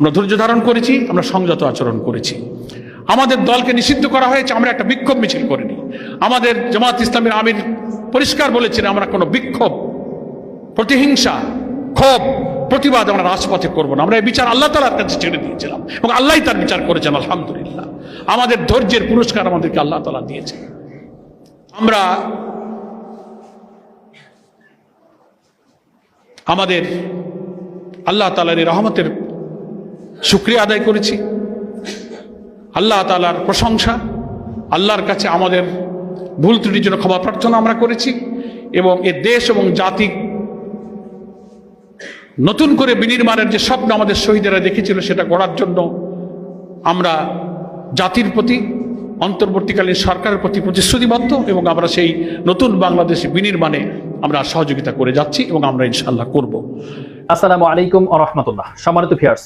আমরা ধৈর্য ধারণ করেছি, আমরা সংযত আচরণ করেছি। আমাদের দলকে নিষিদ্ধ করা হয়েছে, আমরা একটা বিক্ষোভ মিছিল করিনি। আমাদের জামাত ইসলামের আমির পরিষ্কার বলেছেন, আমরা কোনো বিক্ষোভ, প্রতিহিংসা, ক্ষোভ, প্রতিবাদ আমরা রাজপথে করব না। আমরা এই বিচার আল্লাহ তালার কাছে ছেড়ে দিয়েছিলাম এবং আল্লাহ তার বিচার করেছেন, আলহামদুলিল্লাহ। আমাদের ধৈর্যের পুরস্কার আমাদেরকে আল্লাহ তালা দিয়েছেন। আমরা আমাদের আল্লাহ তালার রহমতের শুক্রিয়া আদায় করেছি। আল্লাহ তালার প্রশংসা, আল্লাহর কাছে আমাদের ভুল ত্রুটির জন্য ক্ষমা প্রার্থনা আমরা করেছি এবং এ দেশ এবং জাতি নতুন করে বিনির্মাণের যে স্বপ্ন আমাদের শহীদেরা দেখেছিল সেটা গড়ার জন্য আমরা জাতির প্রতি, অন্তর্বর্তীকালীন সরকারের প্রতি প্রতিশ্রুতিবদ্ধ এবং আমরা সেই নতুন বাংলাদেশ বিনির্মাণে আমরা সহযোগিতা করে যাচ্ছি এবং আমরা ইনশাল্লাহ করব। আসসালামু আলাইকুম রহমতুল্লাহ। সম্মানিত ফিয়ার্স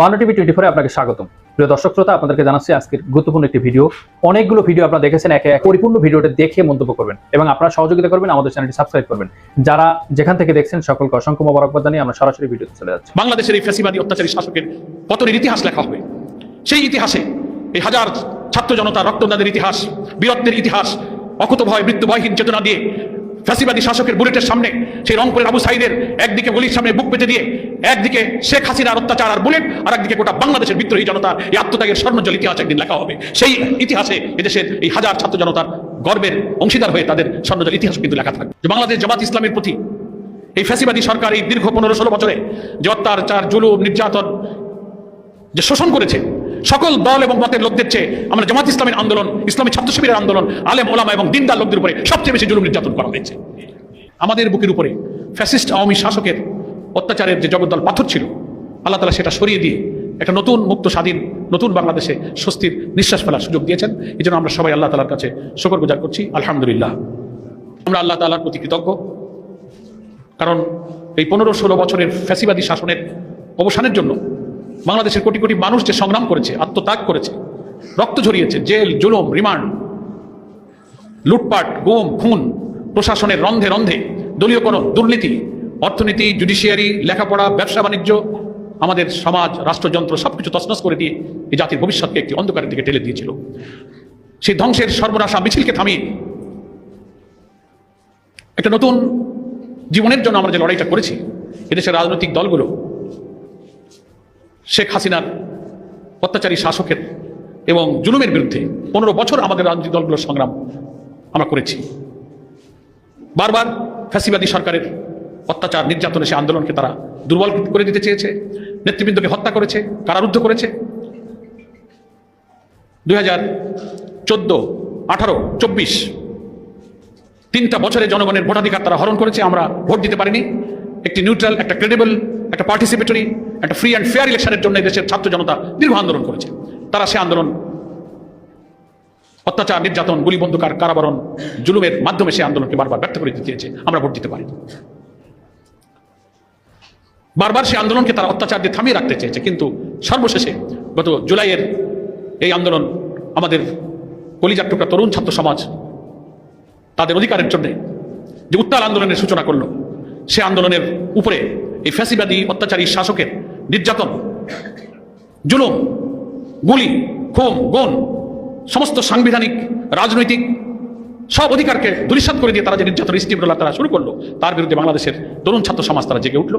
বাংলা টিভি টোয়েন্টি ফোরে আপনাকে স্বাগতম। প্রিয় দর্শক শ্রোতা, আপনাদেরকে জানাচ্ছি আজকের গুরুত্বপূর্ণ একটি ভিডিও। অনেকগুলো ভিডিও আপনারা দেখেছেন, একে এক পরিপূর্ণ ভিডিওটা দেখে মন্তব্য করবেন এবং আপনারা সহযোগিতা করবেন, আমাদের চ্যানেলটি সাবস্ক্রাইব করবেন। যারা যেখান থেকে দেখছেন, সকলকে অসংখ্য মোবারকবাদ জানিয়ে আমরা সরাসরি ভিডিওতে চলে যাচ্ছি। বাংলাদেশের এই ফ্যাসিবাদী, অত্যাচারী শাসকের পতনের ইতিহাস লেখা হবে। সেই ইতিহাসে এই হাজার ছাত্র জনতা রক্তদানের ইতিহাস, বীরত্বের ইতিহাস অকুত ভয় মৃত্যু ভয়হীন চেতনা দিয়ে ফ্যাসিবাদী শাসকের বুলেটের সামনে, সেই রংপুরের আবু সাইদের একদিকে গলির সামনে বুক পেতে দিয়ে, একদিকে শেখ হাসিনার অত্যাচার আর বুলেট, আর একদিকে গোটা বাংলাদেশের বিদ্রোহী জনতা, এই আত্মত্যাগের স্বর্ণজল ইতিহাস একদিন লেখা হবে। সেই ইতিহাসে এদেশের এই হাজার ছাত্র জনতার গর্বের অংশীদার হয়ে তাদের স্বর্ণজল ইতিহাস কিন্তু লেখা থাকবে। যে বাংলাদেশ জামাত ইসলামের প্রতি এই ফ্যাসিবাদী সরকার এই দীর্ঘ পনেরো ষোলো বছরে যে অত্যাচার, জুলুম, নির্যাতন যে শোষণ করেছে সকল দল এবং মতের লোকদের চেয়ে আমরা জামাত ইসলামের আন্দোলন, ইসলামী ছাত্র শিবিরের আন্দোলন, আলেম, ওলামা এবং দিনদার লোকদের উপরে সবচেয়ে বেশি জুলুম নির্যাতন করা হয়েছে। আমাদের বুকের উপরে ফ্যাসিস্ট আওয়ামী শাসকের অত্যাচারের যে জগদ্দল পাথর ছিল, আল্লাহ তালা সেটা সরিয়ে দিয়ে একটা নতুন মুক্ত স্বাধীন, নতুন বাংলাদেশে স্বস্তির নিঃশ্বাস ফেলার সুযোগ দিয়েছেন। এই জন্য আমরা সবাই আল্লাহ তালার কাছে শকর গুজার করছি। আলহামদুলিল্লাহ। আমরা আল্লাহ তালার প্রতি কৃতজ্ঞ। কারণ এই পনেরো ষোলো বছরের ফ্যাসিবাদী শাসনের অবসানের জন্য বাংলাদেশের কোটি কোটি মানুষ যে সংগ্রাম করেছে, আত্মত্যাগ করেছে, রক্ত ঝরিয়েছে, জেল, জুলুম, রিমান্ড, লুটপাট, গুম, খুন, প্রশাসনের রন্ধে রন্ধে দলীয় কোনো দুর্নীতি, অর্থনীতি, জুডিশিয়ারি, লেখাপড়া, ব্যবসা বাণিজ্য, আমাদের সমাজ, রাষ্ট্রযন্ত্র সব কিছু তছনছ করে দিয়ে এই জাতির ভবিষ্যৎকে একটি অন্ধকারের দিকে ঠেলে দিয়েছিল। সেই ধ্বংসের সর্বনাশা মিছিলকে থামিয়ে একটা নতুন জীবনের জন্য আমরা যে লড়াইটা করেছি, এদেশের রাজনৈতিক দলগুলো শেখ হাসিনার অত্যাচারী শাসকের এবং জুলুমের বিরুদ্ধে পনেরো বছর আমাদের রাজনৈতিক দলগুলোর সংগ্রাম আমরা করেছি। বারবার ফ্যাসিবাদী সরকারের অত্যাচার, নির্যাতনে, সে আন্দোলনকে তারা দুর্বল করে দিতে চেয়েছে, নেতৃবৃন্দকে হত্যা করেছে, কারারুদ্ধ করেছে। দুই হাজার চোদ্দ, আঠারো, চব্বিশ, তিনটা বছরে জনগণের ভোটাধিকার তারা হরণ করেছে, আমরা ভোট দিতে পারিনি। একটি নিউট্রাল, একটা ক্রেডিবল একটা পার্টিসিপেটরি একটা ফ্রি অ্যান্ড ফেয়ার ইলেকশনের জন্য দেশের ছাত্র জনতা দীর্ঘ আন্দোলন করেছে। তারা সে আন্দোলন, অত্যাচার, নির্যাতন, গুলিবন্ধকার, কারাবরণ, জুলুমের মাধ্যমে সে আন্দোলনকে বারবার ব্যর্থ করে দিতে চেয়েছে আমরা ভোট দিতে পারি বারবার সে আন্দোলনকে তারা অত্যাচার দিয়ে থামিয়ে রাখতে চেয়েছে, কিন্তু সর্বশেষে গত জুলাইয়ের এই আন্দোলন আমাদের কলিজার টুকরা তরুণ ছাত্র সমাজ তাদের অধিকারের জন্যে যে উত্তাল আন্দোলনের সূচনা করল, সে আন্দোলনের উপরে এই ফ্যাসিবাদী অত্যাচারী শাসকের নির্যাতন, জুলুম, গুলি খুম গুণ, সমস্ত সাংবিধানিক, রাজনৈতিক সব অধিকারকে দুরিসাত করে দিয়ে তারা যে নির্যাতন স্টিমরোলার তারা শুরু করল, তার বিরুদ্ধে বাংলাদেশের তরুণ ছাত্র সমাজ তারা জেগে উঠল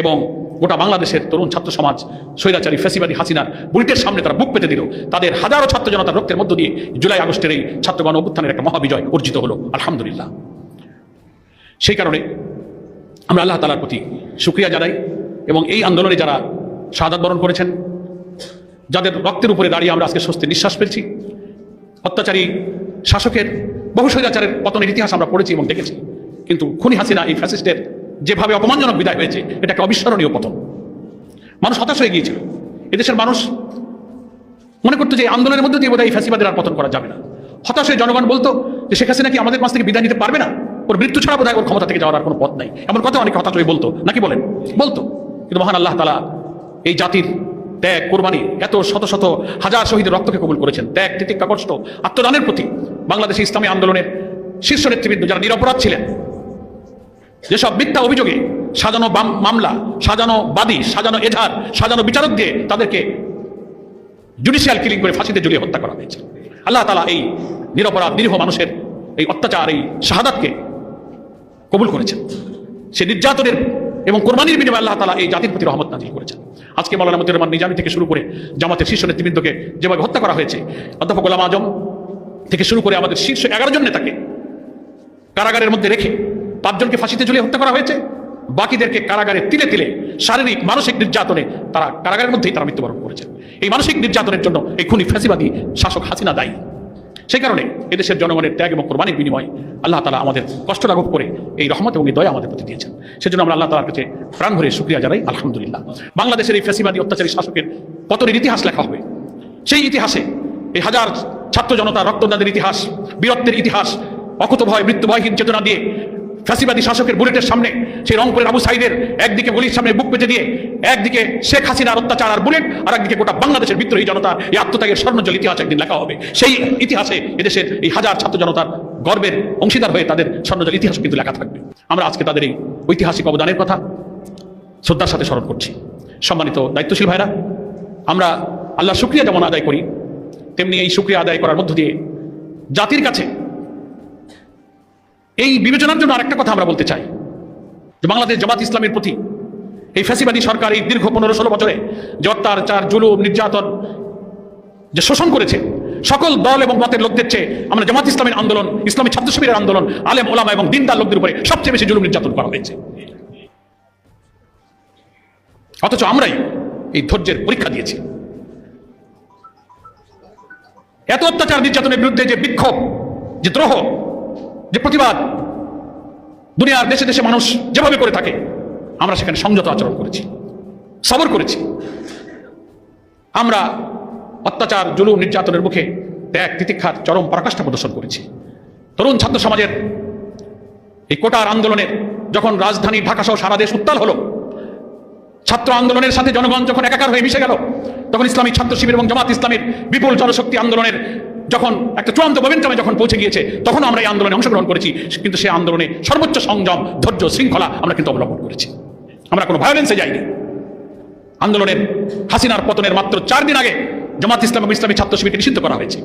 এবং গোটা বাংলাদেশের তরুণ ছাত্র সমাজ, স্বৈরাচারী ফ্যাসিবাদী হাসিনার বুলেটের সামনে তারা বুক পেতে দিল। তাদের হাজারো ছাত্র জনতার রক্তের মধ্য দিয়ে জুলাই আগস্টের এই ছাত্রগণ অভ্যুত্থানের একটা মহাবিজয় অর্জিত হলো। আলহামদুলিল্লাহ। সেই কারণে আমরা আল্লাহ তালার প্রতি সুক্রিয়া জানাই এবং এই আন্দোলনে যারা শাহাদ বরণ করেছেন, যাদের রক্তের উপরে দাঁড়িয়ে আমরা আজকে স্বস্তি নিঃশ্বাস ফেলছি, অত্যাচারী শাসকের বহু স্বৈরাচারের পতনের ইতিহাস আমরা পড়েছি এবং দেখেছি। কিন্তু খুনি হাসিনা এই ফ্যাসিস্টের যেভাবে অপমানজনক বিদায় হয়েছে এটা একটা অবিস্মরণীয় পতন। মানুষ হতাশ হয়ে গিয়েছিল। এদেশের মানুষ মনে করতো যে আন্দোলনের মধ্যে দিয়ে বোধহয় এই ফ্যাসিবাদের আর পতন করা যাবে না। হতাশ হয়ে জনগণ বলতো যে শেখ হাসিনা কি আমাদের কাছ থেকে বিদায় নিতে পারবে না? ওর মৃত্যু ছাড়া বোধহয় ওর ক্ষমতা থেকে যাওয়ার কোনো পথ নাই। এমন কথা অনেকে হতাশ হয়ে বলতো। নাকি বলেন? বলতো। কিন্তু মহান আল্লাহ তালা এই জাতির ত্যাগ, কোরবানি এত শত শত হাজার শহীদের রক্তকে কবুল করেছেন। ত্যাগ, তিতিক্ষা, কষ্ট, আত্মদানের প্রতি বাংলাদেশে ইসলামী আন্দোলনের শীর্ষ নেতৃবৃন্দ যারা নিরপরাধ ছিলেন, যেসব মিথ্যা অভিযোগে সাজানো মামলা, সাজানো বাদী, সাজানো এজাহার, সাজানো বিচারক দিয়ে তাদেরকে জুডিশিয়াল কিলিং করে ফাঁসিতে ঝুলিয়ে হত্যা করা হয়েছে। আল্লাহ তালা এই নিরপরাধ, নিরীহ মানুষের এই অত্যাচার, এই শাহাদাতকে কবুল করেছেন। সে নির্যাতনের এবং কোরবানির বিনিময়ে আল্লাহ তালা এই জাতির প্রতি রহমত নাজিল করেছেন। আজকে মৌলানা মতিউর রহমান নিজামী থেকে শুরু করে জামাতের শীর্ষ নেতৃবৃন্দকে যেভাবে হত্যা করা হয়েছে, অধ্যাপক গোলাম আজম থেকে শুরু করে আমাদের শীর্ষ এগারো জন নেতাকে কারাগারের মধ্যে রেখে পাঁচজনকে ফাঁসিতে ঝুলিয়ে হত্যা করা হয়েছে। বাকিদেরকে কারাগারে তিলে তিলে শারীরিক, মানসিক নির্যাতনে তারা কারাগারের মধ্যেই তারা মৃত্যুবরণ করেছে এই মানসিক নির্যাতনের জন্য এই খুনি ফ্যাসিবাদী শাসক হাসিনা দায়ী। সেই কারণে এদেশের জনগণের ত্যাগ এবং কোরবানির বিনিময়ে আল্লাহ তালা আমাদের কষ্ট লাঘব করে এই রহমত এবং এই দয়া আমাদের প্রতি দিয়েছেন। সেজন্য আমরা আল্লাহ তালার কাছে প্রাণ ভরে সুক্রিয়া জানাই, আলহামদুলিল্লাহ। বাংলাদেশের এই ফ্যাসিবাদী অত্যাচারী শাসকের পতনের ইতিহাস লেখা হবে। সেই ইতিহাসে এই হাজার ছাত্র জনতা রক্তদানের ইতিহাস, বীরত্বের ইতিহাস অকুত ভয় মৃত্যু ভয়হীন চেতনা দিয়ে ফ্যাসিবাদী শাসকের বুলেটের সামনে সেই রংপুরের আবু সাইদের একদিকে গলির সামনে বুক পেতে দিয়ে একদিকে শেখ হাসিনার অত্যাচার আর বুলেট, আর একদিকে গোটা বাংলাদেশের বিদ্রোহী জনতার এই আত্মত্যাগের স্বর্ণজল ইতিহাস একদিন লেখা হবে। সেই ইতিহাসে এদেশের এই হাজার ছাত্র জনতার গর্বের অংশীদার হয়ে তাদের স্বর্ণজল ইতিহাস কিন্তু লেখা থাকবে। আমরা আজকে তাদের এই ঐতিহাসিক অবদানের কথা শ্রদ্ধার সাথে স্মরণ করছি। সম্মানিত দায়িত্বশীল ভাইরা, আমরা আল্লাহ শুক্রিয়া যেমন আদায় করি, তেমনি এই শুক্রিয়া আদায় করার মধ্য দিয়ে জাতির কাছে এই বিবেচনার জন্য আরেকটা কথা আমরা বলতে চাই। যে বাংলাদেশ জামাত ইসলামের প্রতি এই ফ্যাসিবাদী সরকার এই দীর্ঘ পনেরো ষোলো বছরে যে অত্যাচার জুলুম, নির্যাতন যে শোষণ করেছে, সকল দল এবং মতের লোকদের চেয়ে আমরা জামাত ইসলামের আন্দোলন, ইসলামী ছাত্র আন্দোলন, আলেম, ওলামা এবং দিনদার লোকদের উপরে সবচেয়ে বেশি জুলুম, নির্যাতন করা হয়েছে। অথচ আমরাই এই ধৈর্যের পরীক্ষা দিয়েছি। এত অত্যাচার, নির্যাতনের বিরুদ্ধে যে বিক্ষোভ, যে দ্রোহ যে প্রতিবাদ দুনিয়ার দেশে দেশে মানুষ যেভাবে করে থাকে, আমরা সেখানে সংযত আচরণ করেছি, সবর করেছি। আমরা অত্যাচার, জুলুম, নির্যাতনের মুখে ত্যাগ, তিতিক্ষার চরম পরাকাষ্ঠা প্রদর্শন করেছি। তরুণ ছাত্র সমাজের এই কোটার আন্দোলনের যখন রাজধানী ঢাকা সহ সারা দেশ উত্তাল হলো, ছাত্র আন্দোলনের সাথে জনগণ যখন একাকার হয়ে মিশে গেল, তখন ইসলামী ছাত্র শিবির এবং জামাত ইসলামের বিপুল জনশক্তি আন্দোলনের যখন একটা চূড়ান্ত মোমেন্টামে যখন পৌঁছে গিয়েছে, তখনও আমরা এই আন্দোলনে অংশগ্রহণ করেছি। কিন্তু সেই আন্দোলনে সর্বোচ্চ সংযম, ধৈর্য, শৃঙ্খলা আমরা কিন্তু অবলম্বন করেছি। আমরা কোনো ভায়োলেন্সে যাইনি। আন্দোলনের হাসিনার পতনের মাত্র চার দিন আগে জামাত ইসলাম ইসলামী ছাত্র শিবিরকে নিষিদ্ধ করা হয়েছে।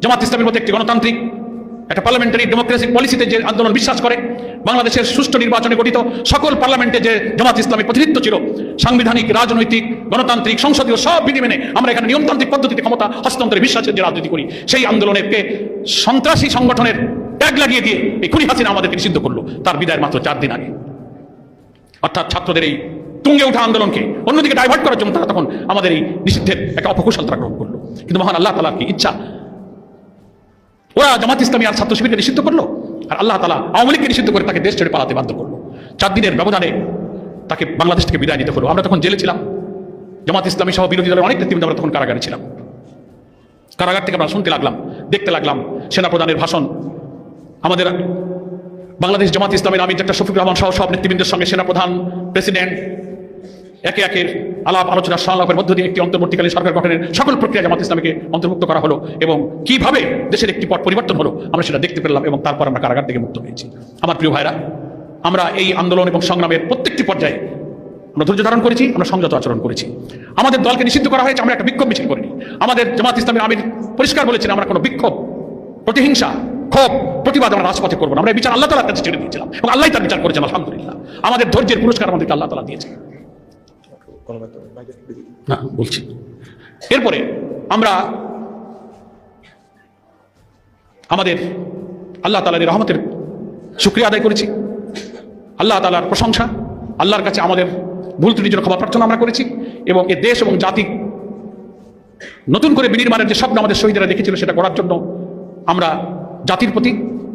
জামাত ইসলামের মধ্যে একটি গণতান্ত্রিক একটা পার্লামেন্টারি ডেমোক্রেসিক পলিসিতে যে আন্দোলন বিশ্বাস করে, বাংলাদেশের সুষ্ঠু নির্বাচনে গঠিত সকল পার্লামেন্টে যে জামাত ইসলামের প্রতিনিধিত্ব ছিল, সাংবিধানিক, রাজনৈতিক, গণতান্ত্রিক, সংসদীয় সব বিধি মেনে আমরা এখানে নিয়মতান্ত্রিক পদ্ধতিতে ক্ষমতা হস্তান্তরে বিশ্বাসের যে রাজনীতি করি, সেই আন্দোলনকে সন্ত্রাসী সংগঠনের ট্যাগ লাগিয়ে দিয়ে এই খুনি হাসিনা আমাদেরকে নিষিদ্ধ করল, তার বিদায়ের মাত্র চার দিন আগে। অর্থাৎ ছাত্রদের এই তুঙ্গে ওঠা আন্দোলনকে অন্যদিকে ডাইভার্ট করার জন্য তারা তখন আমাদের এই নিষিদ্ধের একটা অপকৌশল তারা গ্রহণ করল। কিন্তু মহান আল্লাহ তালার কি ইচ্ছা? ওরা জামাত ইসলামী আর ছাত্র শিবিরকে নিষিদ্ধ করল? আর আল্লাহ তালা আওয়ামী লীগকে নিষিদ্ধ করে তাকে দেশ ছেড়ে পালাতে বাধ্য করল। চার দিনের ব্যবধানে তাকে বাংলাদেশ থেকে বিদায় নিতে হলো। আমরা তখন জেলে ছিলাম। জামাত ইসলামী সহ বিরোধী দলের অনেক নেতৃবৃন্দ আমরা তখন কারাগারে ছিলাম। কারাগার থেকে আমরা শুনতে লাগলাম, দেখতে লাগলাম সেনাপ্রধানের ভাষণ। আমাদের বাংলাদেশ জামাত ইসলামের আমি ডাক্তার শফিকুর রহমান সহ সব নেতৃবৃন্দের সঙ্গে সেনাপ্রধান, প্রেসিডেন্ট একে একে আলাপ আলোচনা সংলাপের মধ্য দিয়ে একটি অন্তর্বর্তীকালীন সরকার গঠনের সকল প্রক্রিয়া জামাত ইসলামীকে অন্তর্ভুক্ত করা হলো এবং কীভাবে দেশের একটি পট পরিবর্তন হলো আমরা সেটা দেখতে পেলাম এবং তারপর আমরা কারাগার থেকে মুক্ত হয়েছি। আমার প্রিয় ভাইরা, আমরা এই আন্দোলন এবং সংগ্রামের প্রত্যেকটি পর্যায়ে আমরা ধৈর্য ধারণ করেছি, আমরা সংযত আচরণ করেছি। আমাদের দলকে নিষিদ্ধ করা হয়েছে, আমরা একটা বিক্ষোভ মিছিল করিনি। আমাদের জামাত ইসলামের আমির পরিষ্কার বলেছেন, আমরা কোনো বিক্ষোভ, প্রতিহিংসা, ক্ষোভ, প্রতিবাদ আমরা রাজপথে করব না। আমরা বিচার আল্লাহ তালার কাছে ছেড়ে দিয়েছিলাম এবং আল্লাহ তার বিচার করেছেন, আলহামদুলিল্লাহ। আমাদের ধৈর্যের পুরস্কার আমাদেরকে আল্লাহ তালা দিয়েছে না, বলছি। এরপরে আমরা আমাদের আল্লাহ তালার রহমতের শুক্রিয়া আদায় করেছি। আল্লাহ তালার প্রশংসা, আল্লাহর কাছে আমাদের ভুল ত্রুটির জন্য ক্ষমা প্রার্থনা আমরা করেছি এবং এ দেশ এবং জাতি নতুন করে বিনির্মাণের যে স্বপ্ন আমাদের শহীদরা দেখেছিল সেটা করার জন্য আমরা জাতির প্রতি,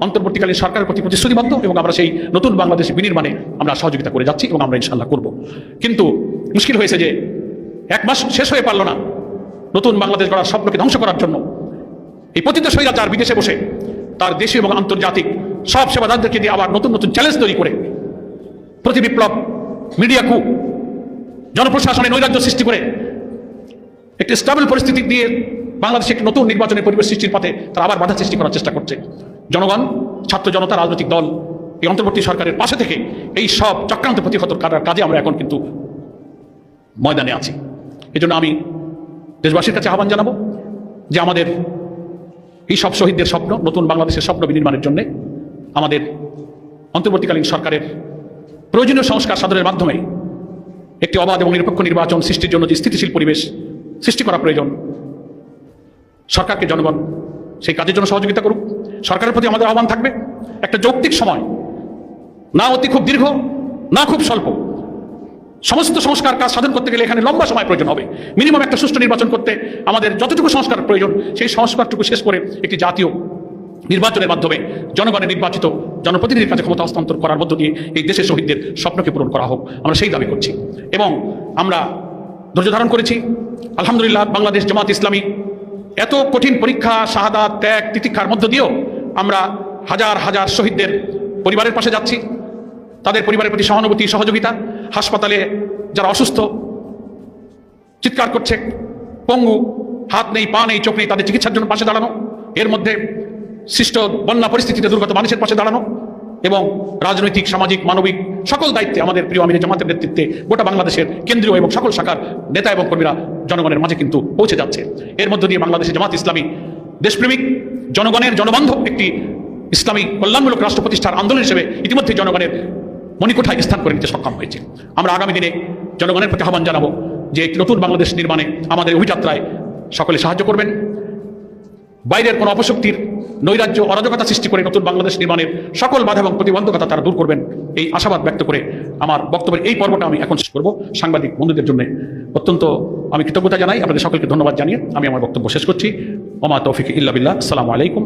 অন্তর্বর্তীকালীন সরকারের প্রতি প্রতিশ্রুতিবদ্ধ এবং আমরা সেই নতুন বাংলাদেশ বিনির্মাণে আমরা সহযোগিতা করে যাচ্ছি এবং আমরা ইনশাল্লাহ করব। কিন্তু মুশকিল হয়েছে যে এক মাস শেষ হয়ে পারল না। নতুন বাংলাদেশ গড়ার স্বপ্নকে ধ্বংস করার জন্য। এই পতিত সৈরা যার বিদেশে বসে তার দেশীয় এবং আন্তর্জাতিক সব সেবাদারদেরকে দিয়ে আবার নতুন নতুন চ্যালেঞ্জ তৈরি করে। প্রতি বিপ্লব মিডিয়া কু জনপ্রশাসনে নৈরাজ্য সৃষ্টি করে। একটি স্টেবল পরিস্থিতি দিয়ে বাংলাদেশে একটি নতুন নির্বাচনের পরিবেশ সৃষ্টির পথে তারা আবার বাধা সৃষ্টি করার চেষ্টা করছে। জনগণ, ছাত্র জনতা, রাজনৈতিক দল, এই অন্তর্বর্তী সরকারের পাশে থেকে এই সব চক্রান্ত প্রতিহত করার কাজে আমরা এখন কিন্তু ময়দানে আছি। এই জন্য আমি দেশবাসীর কাছে আহ্বান জানাব যে আমাদের এই সব শহীদদের স্বপ্ন, নতুন বাংলাদেশের স্বপ্ন বিনির্মাণের জন্যে আমাদের অন্তর্বর্তীকালীন সরকারের প্রয়োজনীয় সংস্কার সাধনের মাধ্যমে একটি অবাধ এবং নিরপেক্ষ নির্বাচন সৃষ্টির জন্য যে স্থিতিশীল পরিবেশ সৃষ্টি করা প্রয়োজন, সরকারকে জনগণ সেই কাজের জন্য সহযোগিতা করুক। সরকারের প্রতি আমাদের আহ্বান থাকবে। একটা যৌক্তিক সময়, না অতি খুব দীর্ঘ, না খুব স্বল্প সমস্ত সংস্কার কাজ সাধন করতে গেলে এখানে লম্বা সময় প্রয়োজন হবে। মিনিমাম একটা সুষ্ঠু নির্বাচন করতে আমাদের যতটুকু সংস্কার প্রয়োজন, সেই সংস্কারটুকু শেষ করে একটি জাতীয় নির্বাচনের মাধ্যমে জনগণের নির্বাচিত জনপ্রতিনিধির কাছে ক্ষমতা হস্তান্তর করার মধ্য দিয়ে এই দেশের শহীদদের স্বপ্নকে পূরণ করা হোক। আমরা সেই দাবি করছি। এবং আমরা ধৈর্য ধারণ করেছি। আলহামদুলিল্লাহ বাংলাদেশ জামাত ইসলামী এত কঠিন পরীক্ষা শাহাদা ত্যাগ, তিতিক্ষার মধ্য দিয়েও আমরা হাজার হাজার শহীদদের পরিবারের পাশে যাচ্ছি। তাদের পরিবারের প্রতি সহানুভূতি, সহযোগিতা হাসপাতালে যারা অসুস্থ, চিৎকার করছে, পঙ্গু, হাত নেই, পা নেই, চোখ নেই, তাদের চিকিৎসার জন্য পাশে দাঁড়ানো, এর মধ্যে সৃষ্ট বন্যা পরিস্থিতিতে দুর্গত মানুষের পাশে দাঁড়ানো এবং রাজনৈতিক, সামাজিক, মানবিক সকল দায়িত্বে আমাদের প্রিয় আমির জামাতের নেতৃত্বে গোটা বাংলাদেশের কেন্দ্রীয় এবং সকল শাখার নেতা এবং কর্মীরা জনগণের মাঝে কিন্তু পৌঁছে যাচ্ছে। এর মধ্য দিয়ে বাংলাদেশের জামাত ইসলামী দেশপ্রেমিক, জনগণের জনবান্ধব একটি ইসলামী কল্যাণমূলক রাষ্ট্র প্রতিষ্ঠার আন্দোলন হিসেবে ইতিমধ্যে জনগণের মণিকোঠায় স্থান করে নিতে সক্ষম হয়েছে। আমরা আগামী দিনে জনগণের প্রতি আহ্বান জানাব যে একটি নতুন বাংলাদেশ নির্মাণে আমাদের অভিযাত্রায় সকলে সাহায্য করবেন। বাইরের কোনো অপশক্তির নৈরাজ্য, অরাজকতা সৃষ্টি করে নতুন বাংলাদেশ নির্মাণের সকল বাধা এবং প্রতিবন্ধকতা তারা দূর করবেন, এই আশাবাদ ব্যক্ত করে আমার বক্তব্যের এই পর্বটা আমি এখন শেষ করব। সাংবাদিক বন্ধুদের জন্য অত্যন্ত আমি কৃতজ্ঞতা জানাই। আপনাদের সকলকে ধন্যবাদ জানিয়ে আমি আমার বক্তব্য শেষ করছি। ওমা তৌফিক ইল্লা বিল্লাহ। আসসালামু আলাইকুম।